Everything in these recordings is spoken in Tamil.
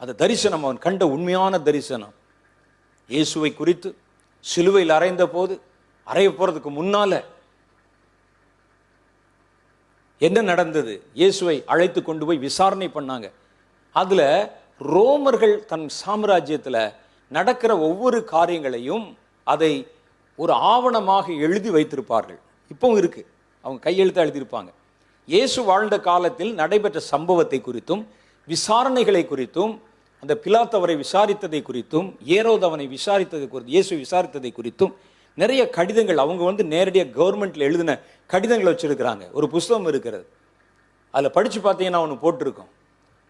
அந்த தரிசனம் அவன் கண்ட உண்மையான தரிசனம். இயேசுவை குறித்து சிலுவையில் அறைந்த போது அறைய போறதுக்கு முன்னால என்ன நடந்தது? இயேசுவை அழைத்து கொண்டு போய் விசாரணை பண்ணாங்க. அதுல ரோமர்கள் தன் சாம்ராஜ்யத்தில் நடக்கிற ஒவ்வொரு காரியங்களையும் அதை ஒரு ஆவணமாக எழுதி வைத்திருப்பார்கள். இப்பவும் இருக்கு. அவங்க கையெழுத்து எழுதியிருப்பாங்க. இயேசு வாழ்ந்த காலத்தில் நடைபெற்ற சம்பவத்தை குறித்தும் விசாரணைகளை குறித்தும் அந்த பிலாத் அவரை விசாரித்ததை குறித்தும் ஏரோத் அவனை விசாரித்ததை குறித்து இயேசு விசாரித்ததை குறித்தும் நிறைய கடிதங்கள் அவங்க வந்து நேரடியாக கவர்மெண்ட்டில் எழுதின கடிதங்களை வச்சுருக்கிறாங்க. ஒரு புஸ்தகம் இருக்கிறது. அதில் படித்து பார்த்தீங்கன்னா அவனு போட்டிருக்கோம்.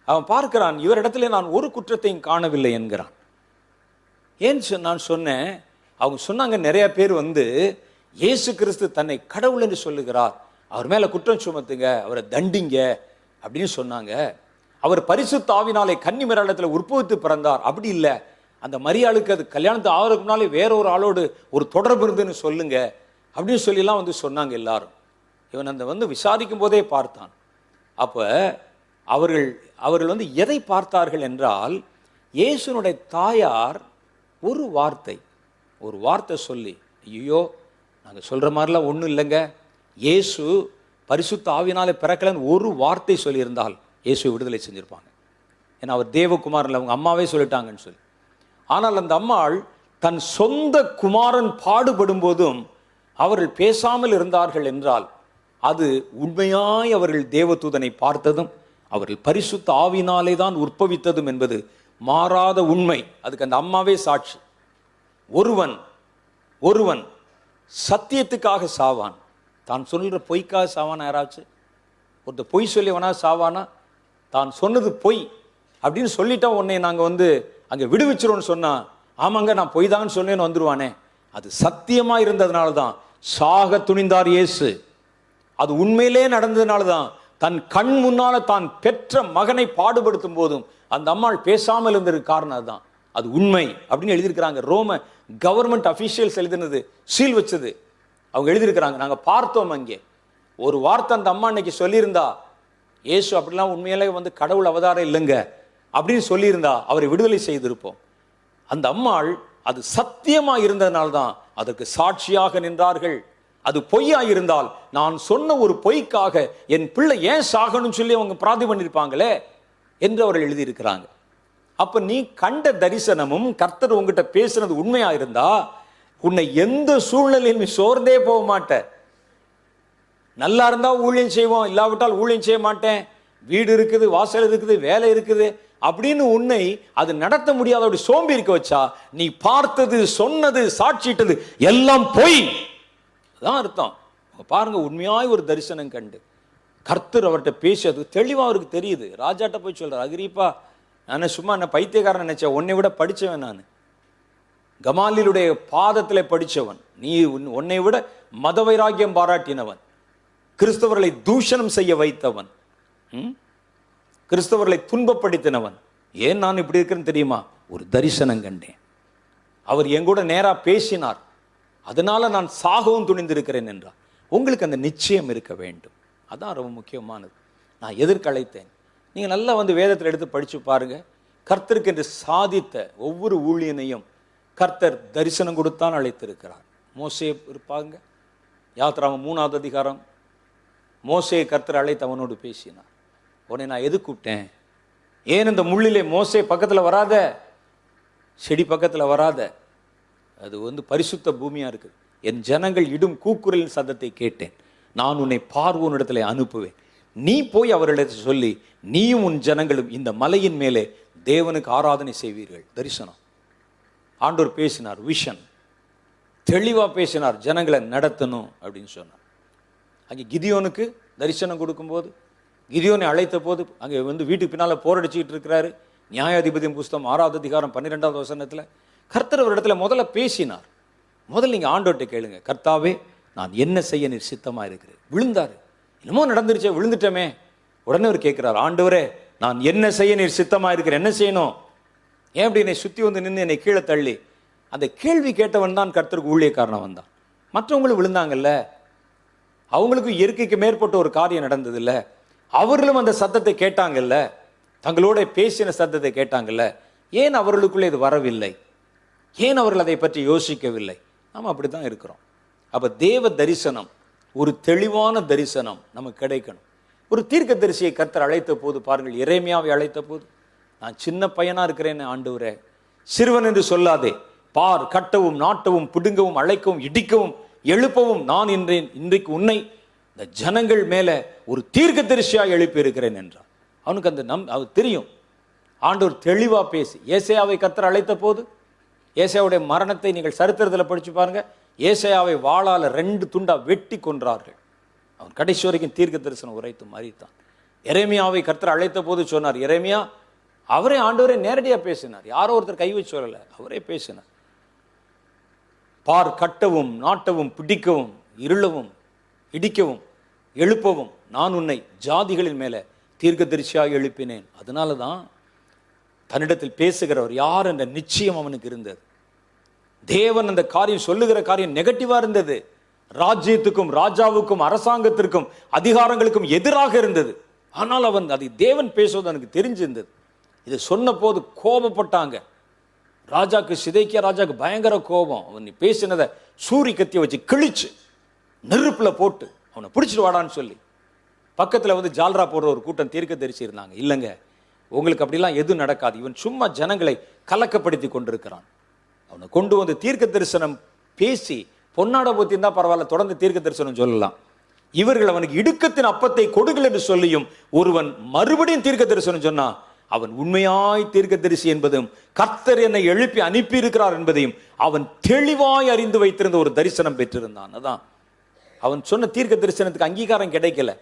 அவன் பார்க்கிறான் இவரிடத்துல நான் ஒரு குற்றத்தையும் காணவில்லை என்கிறான். ஏன் சொ- நான் சொன்னேன்? அவங்க சொன்னாங்க நிறைய பேர் வந்து இயேசு கிறிஸ்து தன்னை கடவுள் என்று சொல்லுகிறார். அவர் மேலே குற்றம் சுமத்துங்க அவரை தண்டிங்க அப்படின்னு சொன்னாங்க. அவர் பரிசு தாவினாலே கன்னி மரணத்தில் உற்பவித்து பிறந்தார். அப்படி இல்லை. அந்த மரியாளுக்கு அது கல்யாணத்து ஆகிறதுக்கு முன்னாலே வேற ஒரு ஆளோடு ஒரு தொடர்பு இருந்துன்னு சொல்லுங்க. அப்படின்னு சொல்லிலாம் வந்து சொன்னாங்க எல்லாரும். இவன் அந்த வந்து விசாரிக்கும் போதே பார்த்தான். அப்போ அவர்கள் அவர்கள் வந்து எதை பார்த்தார்கள் என்றால் இயேசுனுடைய தாயார் ஒரு வார்த்தை ஒரு வார்த்தை சொல்லி ஐயோ நாங்கள் சொல்கிற மாதிரிலாம் ஒன்றும் இல்லைங்க. இயேசு பரிசுத்த ஆவினாலே பிறக்கலன்னு ஒரு வார்த்தை சொல்லியிருந்தால் இயேசு விடுதலை செஞ்சிருப்பாங்க. ஏன்னா அவர் தேவகுமாரன் அவங்க அம்மாவே சொல்லிட்டாங்கன்னு சொல்லி. ஆனால் அந்த அம்மாள் தன் சொந்த குமாரன் பாடுபடும் போதும் அவர்கள் பேசாமல் இருந்தார்கள் என்றால் அது உண்மையாய் அவர்கள் தேவதூதனை பார்த்ததும் அவர்கள் பரிசுத்த ஆவினாலே தான் உற்பவித்ததும் என்பது மாறாத உண்மை. அதுக்கு அந்த அம்மாவே சாட்சி. ஒருவன் ஒருவன் சத்தியத்துக்காக சாவான். தான் சொல்கிற பொய்க்காக சாவானா யாராச்சும் ஒருத்தர் பொய் சொல்லிவனா சாவானா? தான் சொன்னது பொய் அப்படின்னு சொல்லிட்டா உன்னை நாங்கள் வந்து அங்கே விடுவிச்சிரோன்னு சொன்னால் ஆமாங்க நான் பொய் தான் சொன்னேன்னு வந்துருவானே. அது சத்தியமா இருந்ததுனால தான் சாக துணிந்தார் இயேசு. அது உண்மையிலே நடந்ததுனால தான் தன் கண் முன்னால தான் பெற்ற மகனை பாடுபடுத்தும் போதும் அந்த அம்மாள் பேசாமல் இருந்ததுக்கு காரணம் அதுதான். அது உண்மை அப்படின்னு எழுதியிருக்கிறாங்க. ரோம கவர்மெண்ட் அஃபீஷியல்ஸ் எழுதினது சீல் வச்சது. அவங்க எழுதியிருக்கிறாங்க. நாங்கள் பார்த்தோம் அங்கே. ஒரு வார்த்தை அந்த அம்மா இன்னைக்கு சொல்லியிருந்தா இயேசு அப்படிலாம் உண்மையிலே வந்து கடவுள் அவதாரம் இல்லைங்க. அப்படின்னு சொல்லியிருந்தா அவரை விடுதலை செய்திருப்போம். அந்த அம்மாள் அது சத்தியமாக இருந்ததுனால தான் அதற்கு சாட்சியாக நின்றார்கள். அது பொய்யா இருந்தால் நான் சொன்ன ஒரு பொய்க்காக என் பிள்ளை ஏன் சாகணும்னு சொல்லி அவங்க பிரார்த்தி பண்ணியிருப்பாங்களே என்று அவர்கள் எழுதியிருக்கிறாங்க. அப்ப நீ கண்ட தரிசனமும் கர்த்தர் உங்ககிட்ட பேசுனது உண்மையா இருந்தா உன்னை எந்த சூழ்நிலையும் சோர்ந்தே போக மாட்டேன் நல்லா இருந்தால் ஊழியம் செய்வோம் இல்லாவிட்டால் ஊழியம் செய்ய மாட்டேன். வீடு இருக்குது வாசல் இருக்குது வேலை இருக்குது. அப்படின்னு உன்னை அது நடத்த முடியாத அப்படி சோம்பி இருக்க வச்சா நீ பார்த்தது சொன்னது சாட்சிட்டது எல்லாம் பொய். அதான் அர்த்தம். பாருங்க உண்மையாய் ஒரு தரிசனம் கண்டு. கர்த்தர் அவர்கிட்ட பேசியது தெளிவா அவருக்கு தெரியுது. ராஜாட்ட போய் சொல்றார் அகிரிப்பா நான் சும்மா என்ன பைத்தியக்காரன் நினைச்சேன். உன்னை விட படித்தவன் நான். கமாலிலுடைய பாதத்தில் படித்தவன் நீ உன்- உன்னை விட மத வைராக்கியம் பாராட்டினவன். கிறிஸ்தவர்களை தூஷணம் செய்ய வைத்தவன். ம்? கிறிஸ்தவர்களை துன்பப்படுத்தினவன். ஏன் நான் இப்படி இருக்கிறேன்னு தெரியுமா? ஒரு தரிசனம் கண்டேன். அவர் எங்கூட நேராக பேசினார். அதனால நான் சாகவும் துணிந்திருக்கிறேன் என்றார். உங்களுக்கு அந்த நிச்சயம் இருக்க வேண்டும். அதான் ரொம்ப முக்கியமானது. நான் எதிர்கழைத்தேன் நீங்கள் நல்லா வந்து வேதத்தில் எடுத்து படித்து பாருங்கள் கர்த்தருக்கு என்று சாதித்த ஒவ்வொரு ஊழியனையும் கர்த்தர் தரிசனம் கொடுத்தான் அழைத்திருக்கிறார். மோசே இருப்பாங்க. யாத்ராம மூணாவது அதிகாரம் மோசையை கர்த்தர் அழைத்து அவனோடு பேசினார் உன்னை நான் எது கூப்பிட்டேன்? ஏன் இந்த முள்ளிலே மோசை பக்கத்தில் வராத? செடி பக்கத்தில் வராத? அது வந்து பரிசுத்த பூமியாக இருக்குது. என் ஜனங்கள் இடும் கூக்குரலின் சத்தத்தை கேட்டேன். நான் உன்னை பார்வோனிடத்தில் அனுப்புவேன். நீ போய் அவர்களிடத்தில் சொல்லி நீயும் உன் ஜனங்களும் இந்த மலையின் மேலே தேவனுக்கு ஆராதனை செய்வீர்கள். தரிசனம். ஆண்டோர் பேசினார் விஷன். தெளிவாக பேசினார் ஜனங்களை நடத்தணும் அப்படின்னு சொன்னார். அங்கே கிதியோனுக்கு தரிசனம் கொடுக்கும்போது கிதியோனை அழைத்த போது அங்கே வந்து வீட்டுக்கு பின்னால் போரடிச்சுக்கிட்டு இருக்கிறாரு. நியாயாதிபதியின் புஸ்தம் ஆறாவது அதிகாரம் பன்னிரெண்டாவது வசனத்தில் கர்த்தர் ஒரு இடத்துல முதல்ல பேசினார். முதல்ல நீங்கள் ஆண்டோட்டை கேளுங்க. கர்த்தாவே நான் என்ன செய்ய நீர் சித்தமாக இருக்கிறேன்? விழுந்தார். என்னமோ நடந்துருச்சே விழுந்துட்டோமே. உடனே அவர் கேட்குறார் ஆண்டவரே நான் என்ன செய்ய நீர் சித்தமாக இருக்கிறேன்? என்ன செய்யணும்? ஏன் அப்படி என்னை சுற்றி வந்து நின்று என்னை கீழே தள்ளி? அந்த கேள்வி கேட்டவன் தான் கர்த்தருக்கு ஊழியக்காரனாக வந்தான். மற்றவங்களும் விழுந்தாங்கல்ல. அவங்களுக்கும் இயற்கைக்கு மேற்பட்ட ஒரு காரியம் நடந்ததில்ல. அவர்களும் அந்த சத்தத்தை கேட்டாங்கல்ல. தங்களோட பேசின சத்தத்தை கேட்டாங்கல்ல. ஏன் அவர்களுக்குள்ளே இது வரவில்லை? ஏன் அவர்கள் அதை பற்றி யோசிக்கவில்லை? நாம் அப்படி தான் இருக்கிறோம். அப்போ தேவ தரிசனம் ஒரு தெளிவான தரிசனம் நமக்கு கிடைக்கணும். ஒரு தீர்க்க தரிசியை கர்த்தர் அழைத்த போது பாருங்கள் இறைமையாவை அழைத்த போது நான் சின்ன பையனாக இருக்கிறேன்னு ஆண்டவரே சிறுவன் என்று சொல்லாதே. பார் கட்டவும் நாட்டவும் பிடுங்கவும் அழைக்கவும் இடிக்கவும் எழுப்பவும் நான் இன்றேன் இன்றைக்கு உன்னை இந்த ஜனங்கள் மேலே ஒரு தீர்க்க தரிசியாக எழுப்பியிருக்கிறேன் என்றான். அவனுக்கு அந்த நம் அவர் தெரியும். ஆண்டோர் தெளிவாக பேசி ஏசையாவை கத்தர் அழைத்த போது ஏசையாவுடைய மரணத்தை நீங்கள் சரித்திரத்தில் படித்து பாருங்க. ஏசையாவை வாழால் ரெண்டு துண்டாக வெட்டி கொன்றார்கள். அவன் கடைசி வரைக்கும் தீர்க்க தரிசனம் உரைத்து மறித்தான் இறைமையாவை கர்த்தர் அழைத்த போது சொன்னார் இறைமையா அவரே ஆண்டவரே நேரடியாக பேசினார். யாரோ ஒருத்தர் கை வச்சு வரலை அவரே பேசினார். பார் கட்டவும் நாட்டவும் பிடிக்கவும் இருளவும் இடிக்கவும் எழுப்பவும் நான் உன்னை ஜாதிகளின் மேலே தீர்க்கதரிசியாக எழுப்பினேன். அதனால தான் தன்னிடத்தில் பேசுகிறவர் யார் என்ற நிச்சயம் அவனுக்கு இருந்தது. தேவன் அந்த காரியம் சொல்லுகிற காரியம் நெகட்டிவாக இருந்தது. ராஜ்யத்துக்கும் ராஜாவுக்கும் அரசாங்கத்திற்கும் அதிகாரங்களுக்கும் எதிராக இருந்தது. ஆனால் அவன் அதை தேவன் பேசுவது எனக்கு தெரிஞ்சிருந்தது. இதை சொன்ன போது கோபப்பட்டாங்க. ராஜாக்கு சிதைக்கிய ராஜாக்கு பயங்கர கோபம். அவன் நீ பேசினதை சூரி கத்திய வச்சு கிழிச்சு நெருப்பில் போட்டு அவனை பிடிச்சிட்டு வாடான்னு சொல்லி. பக்கத்தில் வந்து ஜால்ரா போடுற ஒரு கூட்டம் தீர்க்க தரிசி இருந்தாங்க. இல்லைங்க உங்களுக்கு அப்படிலாம் எதுவும் நடக்காது. இவன் சும்மா ஜனங்களை கலக்கப்படுத்தி கொண்டிருக்கிறான். அவனை கொண்டு வந்து தீர்க்க தரிசனம் பேசி பொன்னாட போத்தி இருந்தால் பரவாயில்ல தொடர்ந்து தீர்க்க தரிசனம் சொல்லலாம். இவர்கள் அவனுக்கு இடுக்கத்தின் அப்பத்தை கொடுங்கள் என்று சொல்லியும் ஒருவன் மறுபடியும் தீர்க்க தரிசனம் சொன்னான் அவன் உண்மையாய் தீர்க்க தரிசி என்பதும் கர்த்தர் என்னை எழுப்பி அனுப்பி இருக்கிறார் என்பதையும் அவன் தெளிவாய் அறிந்து வைத்திருந்த ஒரு தரிசனம் பெற்றிருந்தான். அதான். அவன் சொன்ன தீர்க்க தரிசனத்துக்கு அங்கீகாரம் கிடைக்கல.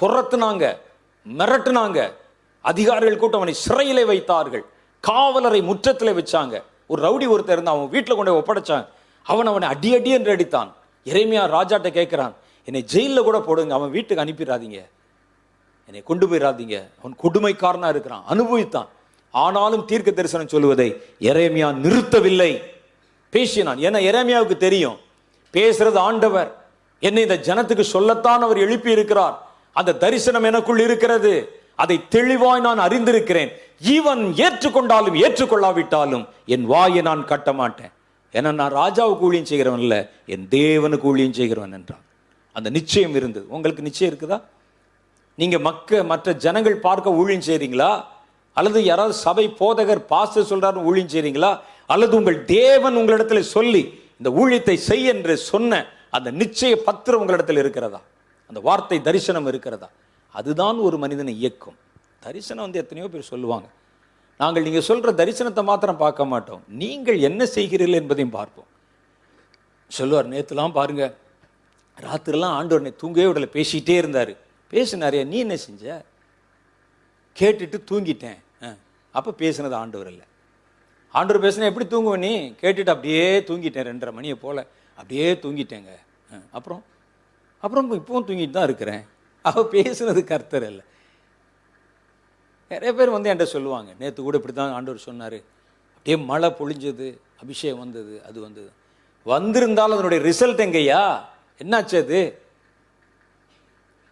துரத்துனாங்க மிரட்டுனாங்க. அதிகாரிகள் கூட்டம் அவனை சிறையிலே வைத்தார்கள். காவலரை முற்றத்தில் வச்சாங்க. ஒரு ரவுடி ஒருத்தர் இருந்தான். அவன் வீட்டில் கொண்டு போய் ஒப்படைச்சான். அவன் அவனை அடி அடி என்று அடித்தான். இறைமையா ராஜாட்ட கேட்கிறான் என்னை ஜெயிலில் கூட போடுங்க. அவன் வீட்டுக்கு அனுப்பிடாதீங்க. என்னை கொண்டு போயிடாதீங்க அவன் கொடுமைக்காரனாக இருக்கிறான். அனுபவித்தான். ஆனாலும் தீர்க்க தரிசனம் சொல்லுவதை இறைமையா நிறுத்தவில்லை. பேசினான். ஏன்னா இறைமையாவுக்கு தெரியும். பேசுறது ஆண்டவர். என்னை இந்த ஜனத்துக்கு சொல்லத்தான் அவர் எழுப்பி இருக்கிறார் அந்த தரிசனம் எனக்குள் இருக்கிறது. அதை தெளிவாய் நான் அறிந்திருக்கிறேன். ஈவன் ஏற்றுக்கொண்டாலும் ஏற்றுக்கொள்ளாவிட்டாலும் என் வாயை நான் கட்ட மாட்டேன். ஏன்னா நான் ராஜாவுக்கு ஊழியம் செய்கிறவன் இல்லை என் தேவனுக்கு ஊழியம் செய்கிறவன் என்றான். அந்த நிச்சயம் இருந்தது. உங்களுக்கு நிச்சயம் இருக்குதா? நீங்கள் மக்க மற்ற ஜனங்கள் பார்க்க ஊழியம் செய்கிறீங்களா அல்லது யாராவது சபை போதகர் பாஸ்டர் சொல்கிறாரு ஊழியம் செய்கிறீங்களா அல்லது உங்கள் தேவன் உங்களிடத்தில் சொல்லி இந்த ஊழியத்தை செய் என்று சொன்ன அந்த நிச்சய பத்திரம் உங்களிடத்தில் இருக்கிறதா? அந்த வார்த்தை தரிசனம் இருக்கிறதா? அதுதான் ஒரு மனிதனை இயக்கும். தரிசனம் வந்து எத்தனையோ பேர் சொல்லுவாங்க. நாங்கள் நீங்கள் சொல்கிற தரிசனத்தை மாத்திரம் பார்க்க மாட்டோம். நீங்கள் என்ன செய்கிறீர்கள் என்பதையும் பார்ப்போம். சொல்லுவார் நேற்றுலாம் பாருங்கள் ராத்திரிலாம் ஆண்டவர் தூங்கவே விடலை பேசிகிட்டே இருந்தார். பேசினாரே நீ என்ன செஞ்ச? கேட்டுட்டு தூங்கிட்டேன். அப்போ பேசினது ஆண்டவர் இல்லை. ஆண்டவர் பேசினா எப்படி தூங்குவே நீ? கேட்டுட்டு அப்படியே தூங்கிட்டேன் ரெண்டரை மணியை போல. அப்படியே தூங்கிட்டேங்க. அப்புறம்? அப்புறம் இப்போவும் தூங்கிட்டு தான் இருக்கிறேன். அவள் பேசுனது கர்த்தர் இல்லை. நிறைய பேர் வந்து என்கிட்ட சொல்லுவாங்க நேற்று கூட இப்படி தான் ஆண்டவர் சொன்னார். அப்படியே மழை பொழிஞ்சது அபிஷேகம் வந்தது அது வந்தது. வந்திருந்தாலும் அதனுடைய ரிசல்ட் எங்கய்யா? என்னாச்சு அது?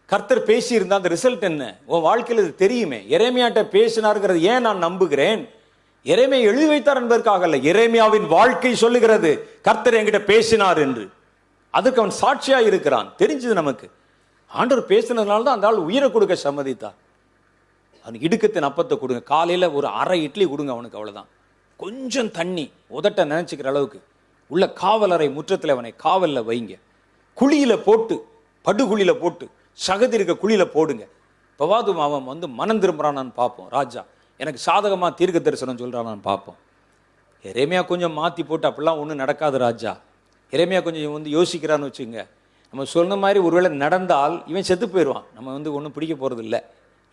கர்த்தர் பேசியிருந்தா அந்த ரிசல்ட் என்ன? உன் வாழ்க்கையில் இது தெரியுமே. இறைமையாட்ட பேசினாருங்கிறது ஏன் நான் நம்புகிறேன்? எரேமியா எழுதி வைத்தார் என்பதற்காக அல்ல இறைமையாவின் வாழ்க்கை சொல்லுகிறது கர்த்தர் என்கிட்ட பேசினார் என்று. அதுக்கு அவன் சாட்சியாக இருக்கிறான். தெரிஞ்சது நமக்கு. ஆண்டவர் பேசினதுனால தான் அந்த ஆள் உயிரை கொடுக்க சம்மதித்தார். அவனுக்கு இடுக்கத்தின் அப்பத்தை கொடுங்க. காலையில் ஒரு அரை இட்லி கொடுங்க அவனுக்கு அவ்வளோதான் கொஞ்சம் தண்ணி உதட்ட நினச்சிக்கிற அளவுக்கு. உள்ள காவலரை முற்றத்தில் அவனை காவலில் வைங்க. குழியில் போட்டு படுகுழியில் போட்டு சகதி இருக்க குழியில் போடுங்க. பவாது மாவன் வந்து மனம் திரும்புறானான்னு பார்ப்போம் ராஜா. எனக்கு சாதகமாக தீர்க்க தரிசனம் சொல்றானான்னு பார்ப்போம் இறைமையா கொஞ்சம் மாற்றி போட்டு அப்படிலாம் ஒன்றும் நடக்காது ராஜா. இறைமையா கொஞ்சம் வந்து யோசிக்கிறான்னு வச்சுங்க நம்ம சொன்ன மாதிரி ஒருவேளை நடந்தால் இவன் செத்து போயிடுவான். நம்ம வந்து ஒன்றும் பிடிக்க போகிறது இல்லை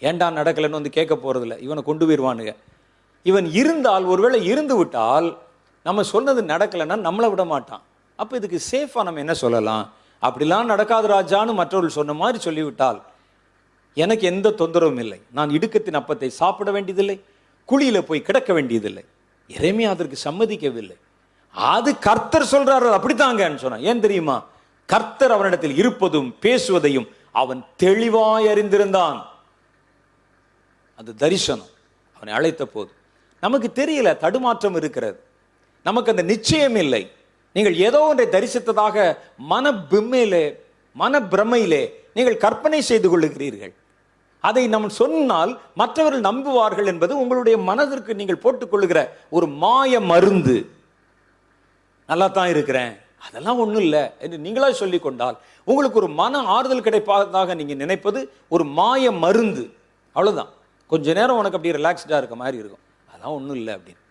ஏன்டா நடக்கலைன்னு வந்து கேட்க போகிறது இல்லை இவனை கொண்டு போயிடுவானுங்க. இவன் இருந்தால் ஒருவேளை இருந்து விட்டால் நம்ம சொன்னது நடக்கலைன்னா நம்மளை விட மாட்டான். அப்போ இதுக்கு சேஃபாக நம்ம என்ன சொல்லலாம்? அப்படிலாம் நடக்காது ராஜான்னு மற்றவர்கள் சொன்ன மாதிரி சொல்லிவிட்டால் எனக்கு எந்த தொந்தரவும் இல்லை. நான் இடுக்கத்தின் அப்பத்தை சாப்பிட வேண்டியதில்லை குழியில் போய் கிடக்க வேண்டியதில்லை. இறைமையா அதற்கு சம்மதிக்கவில்லை. அது கர்த்தர் சொல்றாரு அப்படித்தாங்கன்னு சொன்னான். ஏன் தெரியுமா? கர்த்தர் அவனிடத்தில் இருப்பதும் பேசுவதையும் அவன் தெளிவாய் அறிந்திருந்தான். அது தரிசனம். அவனை அழைத்த போது நமக்கு தெரியல தடுமாற்றம் இருக்கிறது. நமக்கு அந்த நிச்சயம் இல்லை. நீங்கள் ஏதோ ஒன்றை தரிசித்ததாக மன பிம்மையிலே மன பிரமையிலே நீங்கள் கற்பனை செய்து கொள்ளுகிறீர்கள். அதை நாம் சொன்னால் மற்றவர்கள் நம்புவார்கள் என்பது உங்களுடைய மனதிற்கு நீங்கள் போட்டுக்கொள்ளுகிற ஒரு மாய மருந்து. நல்லா தான் இருக்கிறேன். அதெல்லாம் ஒன்றும் இல்லை என்று நீங்களாக சொல்லி கொண்டால் உங்களுக்கு ஒரு மன ஆறுதல் கிடைப்பதாக நீங்கள் நினைப்பது ஒரு மாய மருந்து. அவ்வளோதான் கொஞ்ச நேரம் உனக்கு அப்படியே ரிலாக்ஸ்டாக இருக்க மாதிரி இருக்கும். அதெல்லாம் ஒன்றும் இல்லை அப்படின்னு.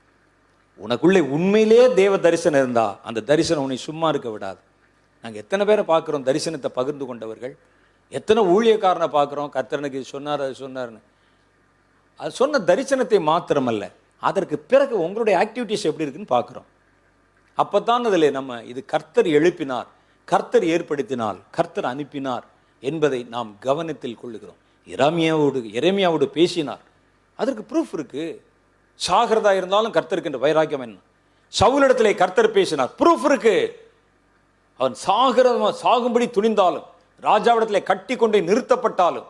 உனக்குள்ளே உண்மையிலேயே தேவ தரிசனம் இருந்தா அந்த தரிசனம் உன்னை சும்மா இருக்க விடாது. நாங்கள் எத்தனை பேரை பார்க்குறோம் தரிசனத்தை பகிர்ந்து கொண்டவர்கள்? எத்தனை ஊழியக்காரனை பார்க்குறோம்? கர்த்தனுக்கு இது சொன்னார் அது சொன்னார்னு. அது சொன்ன தரிசனத்தை மாத்திரமல்ல அதற்கு பிறகு உங்களுடைய ஆக்டிவிட்டிஸ் எப்படி இருக்குன்னு பார்க்குறோம். அப்பதான் அதில் நம்ம இது கர்த்தர் எழுப்பினார் கர்த்தர் ஏற்படுத்தினால் கர்த்தர் அனுப்பினார் என்பதை நாம் கவனத்தில் கொள்ளுகிறோம். இராமியாவோடு இறைமையாவோடு பேசினார். அதற்கு ப்ரூஃப் இருக்கு. சாகிறதா இருந்தாலும் கர்த்தருக்கின்ற வைராக்கியம் என்ன? சவுலிடத்திலே கர்த்தர் பேசினார். ப்ரூஃப் இருக்கு. அவன் சாகிற சாகும்படி துணிந்தாலும் ராஜாவிடத்திலே கட்டி கொண்டே நிறுத்தப்பட்டாலும்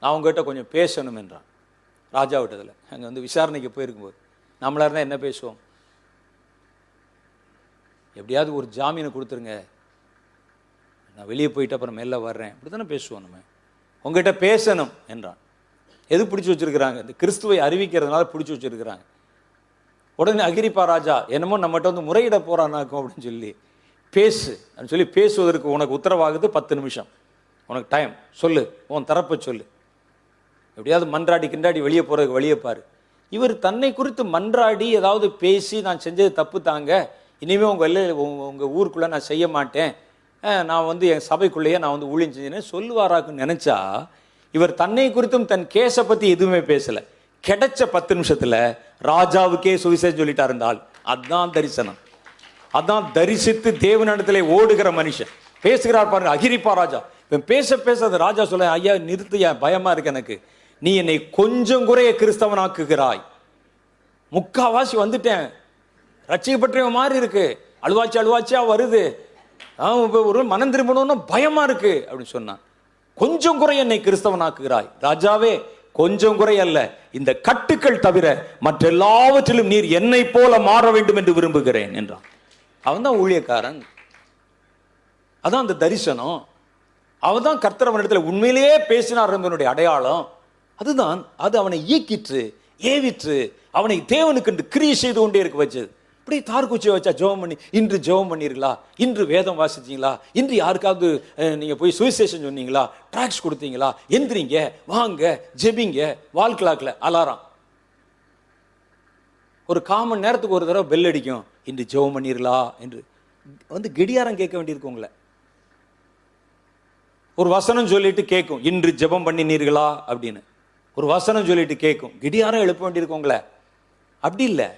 நான் உங்ககிட்ட கொஞ்சம் பேசணும் என்றான். ராஜாவிட்டத்தில் அங்கே வந்து விசாரணைக்கு போயிருக்கும்போது. நம்மளாக இருந்தால் என்ன பேசுவோம்? எப்படியாவது ஒரு ஜாமீனை கொடுத்துருங்க. நான் வெளியே போயிட்டு அப்புறம் மெல்ல வர்றேன். இப்படி தானே பேசுவோம் நம்ம? உங்ககிட்ட பேசணும் என்றான். எது பிடிச்சி வச்சிருக்கிறாங்க? இந்த கிறிஸ்துவை அறிவிக்கிறதுனால பிடிச்சி வச்சிருக்கிறாங்க. உடனே அகிரிப்பா ராஜா என்னமோ நம்மகிட்ட வந்து முறையிட போகிறானாக்கும் அப்படின்னு சொல்லி பேசு. அப்படின்னு சொல்லி பேசுவதற்கு உனக்கு உத்தரவாகுது பத்து நிமிஷம். உனக்கு டைம் சொல்லு. உன் தரப்பை சொல்லு. எப்படியாவது மன்றாடி கிண்டாடி வெளியே போகிறதுக்கு வெளியே பாரு. இவர் தன்னை குறித்து மன்றாடி ஏதாவது பேசி நான் செஞ்சது தப்பு தாங்க. இனிமேல் உங்கள் வெளில உங்கள் ஊருக்குள்ளே நான் செய்ய மாட்டேன். நான் வந்து என் சபைக்குள்ளேயே நான் வந்து ஊழியம் செஞ்சேன்னு சொல்லுவாராக்குன்னு நினச்சா இவர் தன்னை குறித்தும் தன் கேஸை பற்றி எதுவுமே பேசலை. கிடைச்ச பத்து நிமிஷத்தில் ராஜாவுக்கே சுவிசேஷம் சொல்லிட்டா இருந்தால் அதுதான் தரிசனம். அதான் தரிசித்து தேவனிடத்திலே ஓடுகிற மனுஷன். பேசுகிறார் பாருங்க அகிரிப்பா ராஜா. இவன் பேச பேச அந்த ராஜா சொல்ல ஐயா நிறுத்து ஏன்? பயமா இருக்கு எனக்கு. நீ என்னை கொஞ்சம் குறைய கிறிஸ்தவனாக்குகிறாய். முக்காவாசி வந்துட்டேன். ரட்சிக்கப்பட்டவன் மாதிரி இருக்கு. அழுவாச்சி அழுவாச்சியா வருது. அவன் ஒரு மனம் திரும்பணும்னு பயமா இருக்கு அப்படின்னு சொன்னான். கொஞ்சம் குறை என்னை கிறிஸ்தவனாக்குகிறாய். ராஜாவே கொஞ்சம் குறை அல்ல. இந்த கட்டுக்கள் தவிர மற்ற எல்லாவற்றிலும் நீர் என்னை போல மாற வேண்டும் என்று விரும்புகிறேன் என்றான். அவன் தான் ஊழியக்காரன். அதான் அந்த தரிசனம். அவன் தான் கர்த்தரவனிடத்தில் உண்மையிலேயே பேசினார் என்பதனுடைய அடையாளம். அதுதான் அது அவனை இயக்கிற்று ஏவிற்று அவனை தேவனுக்கு என்று கிரியை செய்து கொண்டே இருக்க வச்சது. இப்படி தார்குச்சியை வச்சா ஜெபம் பண்ணி இன்று ஜெபம் பண்ணீர்களா? இன்று வேதம் வாசிச்சீங்களா? இன்று யாருக்காவது நீங்கள் போய் சுவிசேஷன் சொன்னீங்களா? ட்ராக்ஸ் கொடுத்தீங்களா? எந்திரிங்க வாங்க ஜெபிங்க வால் கிளாக்ல அலாரம். ஒரு காமன் நேரத்துக்கு ஒரு தடவை பெல் அடிக்கும். இன்று ஜெபம் பண்ணீர்களா? என்று. வந்து கெடியாரம் கேட்க வேண்டியிருக்கு உங்களை. ஒரு வசனம் சொல்லிட்டு கேட்கும். இன்று ஜெபம் பண்ணினீர்களா? அப்படின்னு. ஒரு வசனம் சொல்லிட்டு கேட்கும். கிடியாரம் எழுப்ப வேண்டியிருக்கோங்களே அப்படி இல்லை.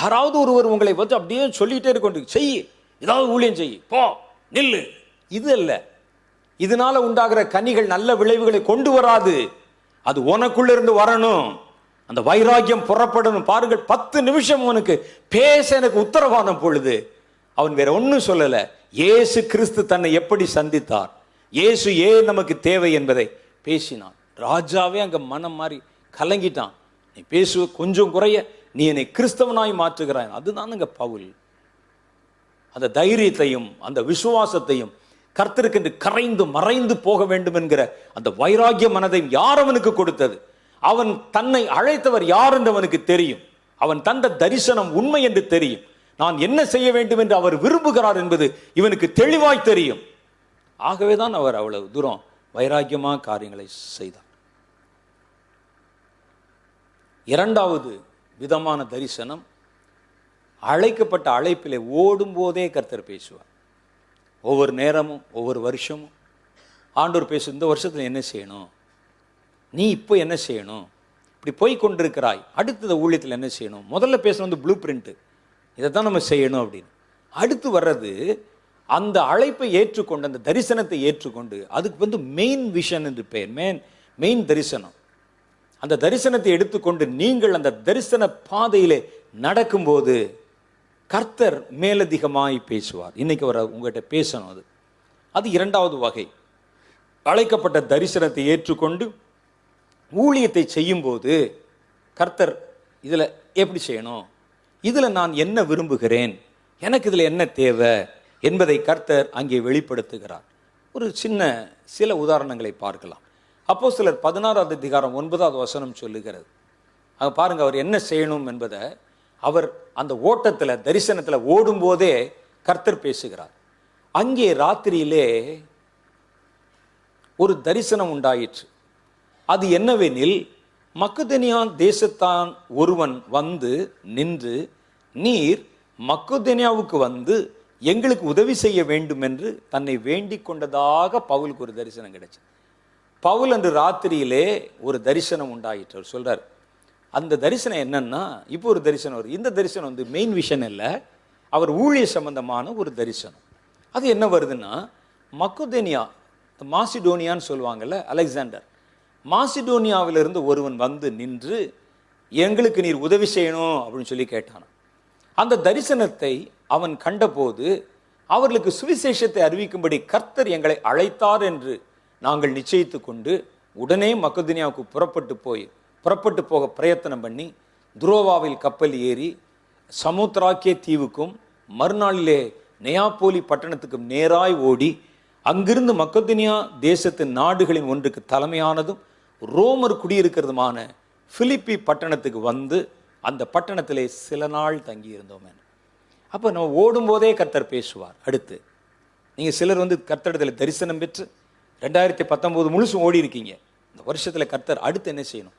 யாராவது ஒருவர் உங்களை வந்து அப்படியே சொல்லிகிட்டே இருக்க செய் ஏதாவது ஊழியம் செய். போ நில்லு. இது அல்ல. இதனால உண்டாகிற கனிகள் நல்ல விளைவுகளை கொண்டு வராது. அது உனக்குள்ள இருந்து வரணும். அந்த வைராக்கியம் புறப்படணும். பாருங்கள் பத்து நிமிஷம் அவனுக்கு பேச எனக்கு உத்தரவாதம் பொழுது. அவன் வேற ஒன்றும் சொல்லலை. இயேசு கிறிஸ்து தன்னை எப்படி சந்தித்தார்? இயேசு ஏன் நமக்கு தேவை என்பதை பேசினான். ராஜாவே அங்கே மனம் மாறி கலங்கிட்டான். நீ பேசுவ கொஞ்சம் குறைய. நீ என்னை கிறிஸ்தவனாய் மாற்றுகிறாய். அதுதானுங்க பவுல். அந்த தைரியத்தையும் அந்த விசுவாசத்தையும் கர்த்தருக்கு என்று கரைந்து மறைந்து போக வேண்டும் என்கிற அந்த வைராகிய மனதையும் யார் அவனுக்கு கொடுத்தது? அவன் தன்னை அழைத்தவர் யார் என்று அவனுக்கு தெரியும். அவன் தந்த தரிசனம் உண்மை என்று தெரியும். நான் என்ன செய்ய வேண்டும் என்று அவர் விரும்புகிறார் என்பது இவனுக்கு தெளிவாய் தெரியும். ஆகவே தான் அவர் அவ்வளவு தூரம் வைராக்கியமாக காரியங்களை செய்தார். இரண்டாவது விதமான தரிசனம் அழைக்கப்பட்ட அழைப்பிலே ஓடும்போதே கர்த்தர் பேசுவார். ஒவ்வொரு நேரமும் ஒவ்வொரு வருஷமும். ஆண்டோர் பேசு இந்த வருஷத்தில் என்ன செய்யணும்? நீ இப்போ என்ன செய்யணும்? இப்படி போய் கொண்டிருக்கிறாய். அடுத்தது ஊழியத்தில் என்ன செய்யணும்? முதல்ல பேசுகிறது வந்து ப்ளூ பிரிண்ட்டு இதை தான் நம்ம செய்யணும் அப்படின்னு. அடுத்து வர்றது அந்த அழைப்பை ஏற்றுக்கொண்டு அந்த தரிசனத்தை ஏற்றுக்கொண்டு அதுக்கு வந்து மெயின் விஷன் என்று பெயர் மெயின் மெயின் தரிசனம். அந்த தரிசனத்தை எடுத்துக்கொண்டு நீங்கள் அந்த தரிசன பாதையிலே நடக்கும்போது கர்த்தர் மேலதிகமாய் பேசுவார். இன்னைக்கு அவர் உங்ககிட்ட பேசணும் அது. அது இரண்டாவது வகை. அழைக்கப்பட்ட தரிசனத்தை ஏற்றுக்கொண்டு ஊழியத்தை செய்யும்போது கர்த்தர் இதில் எப்படி செய்யணும்? இதில் நான் என்ன விரும்புகிறேன்? எனக்கு இதில் என்ன தேவை? என்பதை கர்த்தர் அங்கே வெளிப்படுத்துகிறார். ஒரு சின்ன சில உதாரணங்களை பார்க்கலாம். அப்போ சிலர் பதினாறாவது அதிகாரம் ஒன்பதாவது வசனம் சொல்லுகிறது. அங்கே பாருங்கள் அவர் என்ன செய்யணும் என்பதை அவர் அந்த ஓட்டத்தில் தரிசனத்தில் ஓடும்போதே கர்த்தர் பேசுகிறார். அங்கே ராத்திரியிலே ஒரு தரிசனம் உண்டாயிற்று. அது என்னவெனில் மக்குதனியான் தேசத்தான் ஒருவன் வந்து நின்று நீர் மக்குதனியாவுக்கு வந்து எங்களுக்கு உதவி செய்ய வேண்டும் என்று தன்னை வேண்டிக் கொண்டதாக பவுலுக்கு ஒரு தரிசனம் கிடைச்சது. பவுல் அன்று ராத்திரியிலே ஒரு தரிசனம் உண்டாயிற்று. அவர் சொல்கிறார் அந்த தரிசனம் என்னன்னா இப்போ ஒரு தரிசனம் வருது. இந்த தரிசனம் வந்து மெயின் விஷன் இல்லை. அவர் ஊழிய சம்பந்தமான ஒரு தரிசனம். அது என்ன வருதுன்னா மக்குதேனியா மாசிடோனியான்னு சொல்லுவாங்கல்ல அலெக்சாண்டர். மாசிடோனியாவிலிருந்து ஒருவன் வந்து நின்று எங்களுக்கு நீர் உதவி செய்யணும் அப்படின்னு சொல்லி கேட்டான் அந்த தரிசனத்தை அவன் கண்டபோது அவர்களுக்கு சுவிசேஷத்தை அறிவிக்கும்படி கர்த்தர் எங்களை அழைத்தார் என்று நாங்கள் நிச்சயித்து கொண்டு உடனே மக்கதுனியாவுக்கு புறப்பட்டு போய் புறப்பட்டு போக பிரயத்தனம் பண்ணி துரோவாவில் கப்பல் ஏறி சமுத்திராக்கிய தீவுக்கும் மறுநாளிலே நெயாப்போலி பட்டணத்துக்கும் நேராய் ஓடி அங்கிருந்து மக்கதுனியா தேசத்தின் நாடுகளின் ஒன்றுக்கு தலைமையானதும் ரோமர் குடியிருக்கிறதுமான பிலிப்பி பட்டணத்துக்கு வந்து அந்த பட்டணத்திலே சில நாள் தங்கியிருந்தோம் அப்போ நம்ம ஓடும்போதே கர்த்தர் பேசுவார். அடுத்து நீங்கள் சிலர் வந்து கர்த்தரிடத்தில் தரிசனம் பெற்று ரெண்டாயிரத்தி பத்தொம்போது முழுசும் ஓடி இருக்கீங்க. இந்த வருஷத்தில் கர்த்தர் அடுத்து என்ன செய்யணும்?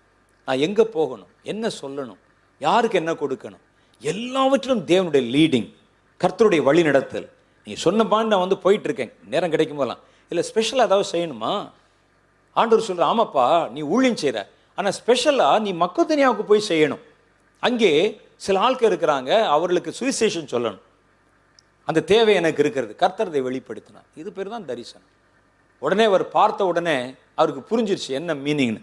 நான் எங்கே போகணும்? என்ன சொல்லணும்? யாருக்கு என்ன கொடுக்கணும்? எல்லாவற்றிலும் தேவனுடைய லீடிங் கர்த்தருடைய வழிநடத்தல். நீங்கள் சொன்ன பாண்டு நான் வந்து போயிட்டு இருக்கேன் நேரம் கிடைக்கும் போதெல்லாம். இல்லை ஸ்பெஷலாக ஏதாவது செய்யணுமா? ஆண்டவர் சொல்கிற ஆமாப்பா நீ ஊழியம் செய்கிற ஆனால் ஸ்பெஷலாக நீ மக்கத்தனியாவுக்கு போய் செய்யணும். அங்கே சில ஆட்கள் இருக்கிறாங்க. அவர்களுக்கு சுவிசேஷன் சொல்லணும். அந்த தேவை எனக்கு இருக்கிறது. கர்த்தரதை வெளிப்படுத்தினார். இது பேர் தான் தரிசனம். உடனே அவர் பார்த்த உடனே அவருக்கு புரிஞ்சிருச்சு என்ன மீனிங்னு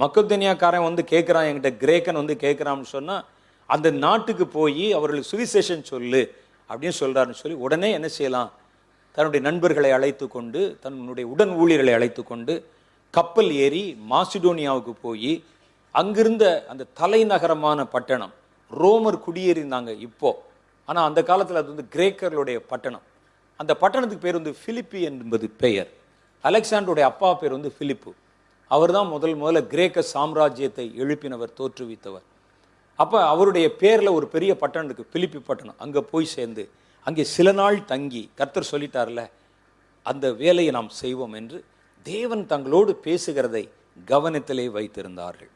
மக்கத்தனியாக்காரன் வந்து கேட்குறான் என்கிட்ட கிரேக்கன் வந்து கேட்குறான்னு சொன்னால் அந்த நாட்டுக்கு போய் அவர்களுக்கு சுவிசேஷன் சொல்லு அப்படின்னு சொல்கிறாருன்னு சொல்லி உடனே என்ன செய்யலாம்? தன்னுடைய நண்பர்களை அழைத்து கொண்டு தன்னுடைய உடன் ஊழியர்களை அழைத்து கொண்டு கப்பல் ஏறி மாசிடோனியாவுக்கு போய் அங்கிருந்த அந்த தலைநகரமான பட்டணம் ரோமர் குடியேறினாங்க இப்போ. ஆனால் அந்த காலத்தில் அது வந்து கிரேக்கர்களுடைய பட்டணம். அந்த பட்டணத்துக்கு பேர் வந்து பிலிப்பி என்பது பெயர். அலெக்சாண்டருடைய அப்பா பேர் வந்து பிலிப்பு. அவர் தான் முதல் முதல்ல கிரேக்க சாம்ராஜ்யத்தை எழுப்பினவர் தோற்றுவித்தவர். அப்போ அவருடைய பேரில் ஒரு பெரிய பட்டணம் இருக்குது பிலிப்பி பட்டணம். அங்கே போய் சேர்ந்து அங்கே சில நாள் தங்கி கர்த்தர் சொல்லிட்டார்ல அந்த வேலையை நாம் செய்வோம் என்று தேவன் தங்களோடு பேசுகிறதை கவனத்திலே வைத்திருந்தார்கள்.